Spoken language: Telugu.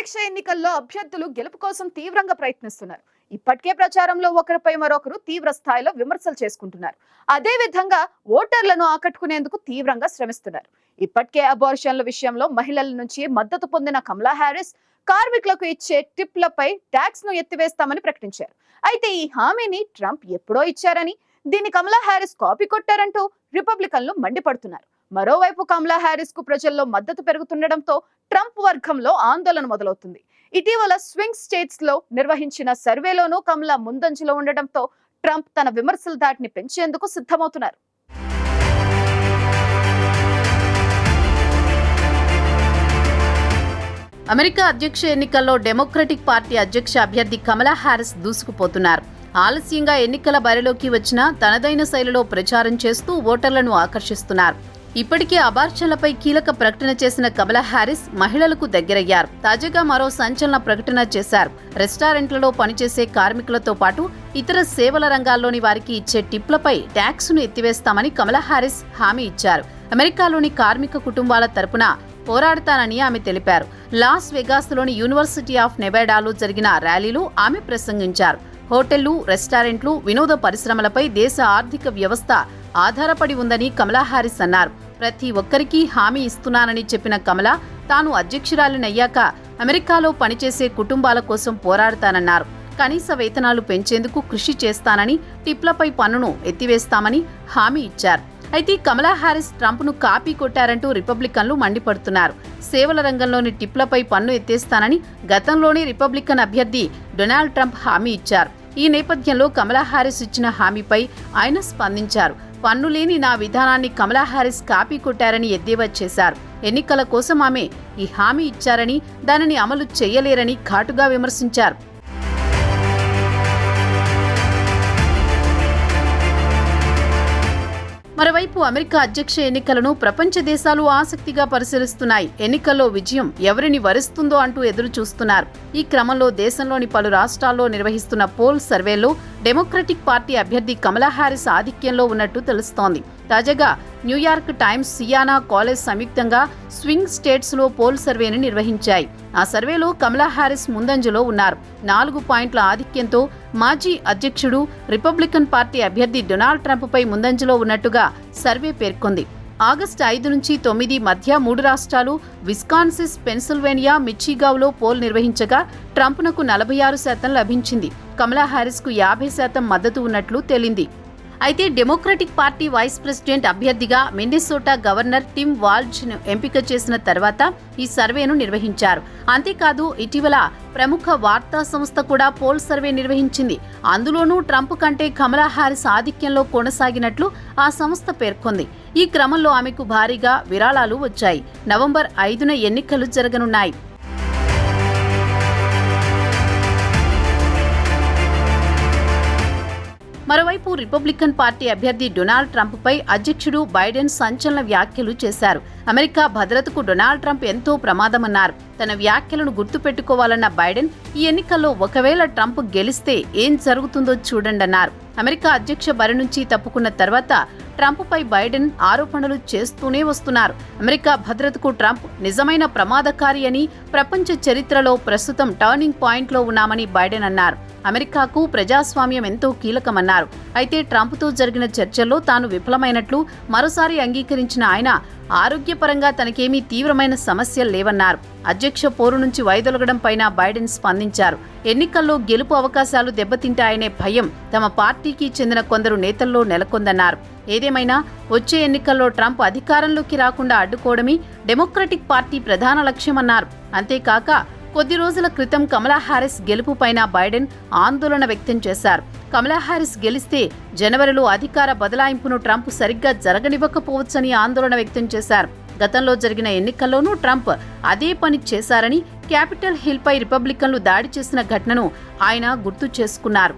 రాష్ట్రాల్లో అభ్యర్థులు గెలుపు కోసం తీవ్రంగా ప్రయత్నిస్తున్నారు. ఇప్పటికే ప్రచారంలో ఒకరిపై మరొకరు తీవ్ర స్థాయిలో విమర్శలు చేసుకుంటున్నారు. అదే విధంగా ఓటర్లను ఆకట్టుకునేందుకు తీవ్రంగా శ్రమిస్తున్నారు. ఇప్పటికే అబార్షన్ల విషయంలో మహిళల నుంచి మద్దతు పొందిన కమలా హ్యారిస్ కార్మికులకు ఇచ్చే టిప్లపై ట్యాక్స్ను ఎత్తివేస్తామని ప్రకటించారు. అయితే ఈ హామీని ట్రంప్ ఎప్పుడో ఇచ్చారని దీన్ని కమలా హ్యారిస్ కాపీ కొట్టారంటూ రిపబ్లికన్లు మండిపడుతున్నారు. మరోవైపు కమలా హ్యారిస్కు ప్రజల్లో మద్దతు పెరుగుతుండటంతో ట్రంప్ వర్గంలో ఆందోళన మొదలవుతుంది. ఇటీవల స్వింగ్ స్టేట్స్లో నిర్వహించిన సర్వేలోనూ కమలా ముందంజలో ఉండటంతో ట్రంప్ తన విమర్శల దాటిని పెంచేందుకు సిద్ధమవుతున్నారు. అమెరికా అధ్యక్ష ఎన్నికల్లో డెమోక్రటిక్ పార్టీ అధ్యక్ష అభ్యర్థి కమలా హారిస్ దూసుకుపోతున్నారు. ఆలస్యంగా ఎన్నికల బరిలోకి వచ్చినా తనదైన శైలిలో ప్రచారం చేస్తూ ఓటర్లను ఆకర్షిస్తున్నారు. ఇప్పటికే అబార్చనలపై కీలక ప్రకటన చేసిన కమలా హ్యారిస్ మహిళలకు దగ్గరయ్యారు. తాజాగా మరో సంచలన ప్రకటన చేశారు. రెస్టారెంట్లలో పనిచేసే కార్మికులతో పాటు ఇతర సేవల రంగాల్లోని వారికి ఇచ్చే టిప్లపై ట్యాక్స్ను ఎత్తివేస్తామని కమలా హ్యారిస్ హామీ ఇచ్చారు. అమెరికాలోని కార్మిక కుటుంబాల తరపున పోరాడతానని ఆమె తెలిపారు. లాస్ వెగాస్లోని యూనివర్సిటీ ఆఫ్ నెవాడాలో జరిగిన ర్యాలీలో ఆమె ప్రసంగించారు. హోటళ్ళు రెస్టారెంట్లు వినోద పరిశ్రమలపై దేశ ఆర్థిక వ్యవస్థ ఆధారపడి ఉందని కమలా హారిస్ అన్నారు. ప్రతి ఒక్కరికి హామీ ఇస్తున్నానని చెప్పిన కమల తాను అధ్యక్షురాలినయ్యాక అమెరికాలో పనిచేసే కుటుంబాల కోసం పోరాడతానన్నారు. కనీస వేతనాలు పెంచేందుకు కృషి చేస్తానని టిప్లపై పన్నును ఎత్తివేస్తామని హామీ ఇచ్చారు. అయితే కమలా హారిస్ ట్రంప్ను కాపీ కొట్టారంటూ రిపబ్లికన్లు మండిపడుతున్నారు. సేవల రంగంలోని టిప్లపై పన్ను ఎత్తేస్తానని గతంలోనే రిపబ్లికన్ అభ్యర్థి డొనాల్డ్ ట్రంప్ హామీ ఇచ్చారు. ఈ నేపథ్యంలో కమలా హారిస్ ఇచ్చిన హామీపై ఆయన స్పందించారు. పన్ను లేని నా విధానాన్ని కమలా హారిస్ కాపీ కొట్టారని ఎద్దేవా చేశారు. ఎన్నికల కోసం ఆమె ఈ హామీ ఇచ్చారని దానిని అమలు చేయలేరని ఘాటుగా విమర్శించారు. మరోవైపు అమెరికా అధ్యక్ష ఎన్నికలను ప్రపంచ దేశాలు ఆసక్తిగా పరిశీలిస్తున్నాయి. ఎన్నికల్లో విజయం ఎవరిని వరిస్తుందో అంటూ ఎదురు చూస్తున్నారు ఈ క్రమంలో దేశంలోని పలు రాష్ట్రాల్లో నిర్వహిస్తున్న పోల్ సర్వేలో డెమోక్రటిక్ పార్టీ అభ్యర్థి కమలా హారిస్ ఆధిక్యంలో ఉన్నట్టు తెలుస్తోంది. తాజాగా New York Times Siena college సంయుక్తంగా స్వింగ్ స్టేట్స్లో పోల్ సర్వేని నిర్వహించాయి. ఆ సర్వేలో కమలా హ్యారిస్ ముందంజలో ఉన్నారు. నాలుగు పాయింట్ల ఆధిక్యంతో మాజీ అధ్యక్షుడు రిపబ్లికన్ పార్టీ అభ్యర్థి డొనాల్డ్ ట్రంప్పై ముందంజలో ఉన్నట్టుగా సర్వే పేర్కొంది. ఆగస్టు ఐదు నుంచి తొమ్మిది మధ్య మూడు రాష్ట్రాలు విస్కాన్సిస్ పెన్సిల్వేనియా మిచ్చిగావ్లో పోల్ నిర్వహించగా ట్రంప్నకు నలభై ఆరు శాతం లభించింది. కమలా హ్యారిస్కు యాభై శాతం మద్దతు ఉన్నట్లు తేలింది. అయితే డెమోక్రటిక్ పార్టీ వైస్ ప్రెసిడెంట్ అభ్యర్థిగా మిన్నెసోటా గవర్నర్ టిమ్ వాల్జ్ను ఎంపిక చేసిన తర్వాత ఈ సర్వేను నిర్వహించారు. అంతేకాదు ఇటీవల ప్రముఖ వార్తా సంస్థ కూడా పోల్ సర్వే నిర్వహించింది. అందులోనూ ట్రంప్ కంటే కమలా హారిస్ ఆధిక్యంలో కొనసాగినట్లు ఆ సంస్థ పేర్కొంది. ఈ క్రమంలో ఆమెకు భారీగా విరాళాలు వచ్చాయి. నవంబర్ ఐదున ఎన్నికలు జరగనున్నాయి. మరోవైపు రిపబ్లికన్ పార్టీ అభ్యర్థి డొనాల్డ్ ట్రంప్పై అధ్యక్షుడు బైడెన్ సంచలన వ్యాఖ్యలు చేశారు. అమెరికా భద్రతకు డొనాల్డ్ ట్రంప్ ఎంతో ప్రమాదమన్నారు. తన వ్యాఖ్యలను గుర్తుపెట్టుకోవాలన్న బైడెన్ ఈ ఎన్నికల్లో ఒకవేళ ట్రంప్ గెలిస్తే ఏం జరుగుతుందో చూడండన్నారు. అమెరికా అధ్యక్ష బరి నుంచి తప్పుకున్న తర్వాత ట్రంప్పై బైడెన్ ఆరోపణలు చేస్తూనే వస్తున్నారు. అమెరికా భద్రతకు ట్రంప్ నిజమైన ప్రమాదకారి అని ప్రపంచ చరిత్రలో ప్రస్తుతం టర్నింగ్ పాయింట్లో ఉన్నామని బైడెన్ అన్నారు. అమెరికాకు ప్రజాస్వామ్యం ఎంతో కీలకమన్నారు. అయితే ట్రంప్తో జరిగిన చర్చల్లో తాను విఫలమైనట్లు మరోసారి అంగీకరించిన ఆయన ఆరోగ్యపరంగా తనకేమీ తీవ్రమైన సమస్యలు లేవన్నారు. అధ్యక్ష పోరు నుంచి వైదొలగడం పైన బైడెన్ స్పందించారు. ఎన్నికల్లో గెలుపు అవకాశాలు దెబ్బతింటాయనే భయం తమ పార్టీకి చెందిన కొందరు నేతల్లో నెలకొందన్నారు. ఏదేమైనా వచ్చే ఎన్నికల్లో ట్రంప్ అధికారంలోకి రాకుండా అడ్డుకోవడమే డెమోక్రటిక్ పార్టీ ప్రధాన లక్ష్యమన్నారు. అంతేకాక కొద్ది రోజుల క్రితం కమలా హారిస్ గెలుపుపైన బైడెన్ ఆందోళన వ్యక్తం చేశారు. కమలా హారిస్ గెలిస్తే జనవరిలో అధికార బదలాయింపును ట్రంప్ సరిగ్గా జరగనివ్వకపోవచ్చని ఆందోళన వ్యక్తం చేశారు. గతంలో జరిగిన ఎన్నికల్లోనూ ట్రంప్ అదే పని చేశారని క్యాపిటల్ హిల్పై రిపబ్లికన్లు దాడి చేసిన ఘటనను ఆయన గుర్తు చేసుకున్నారు.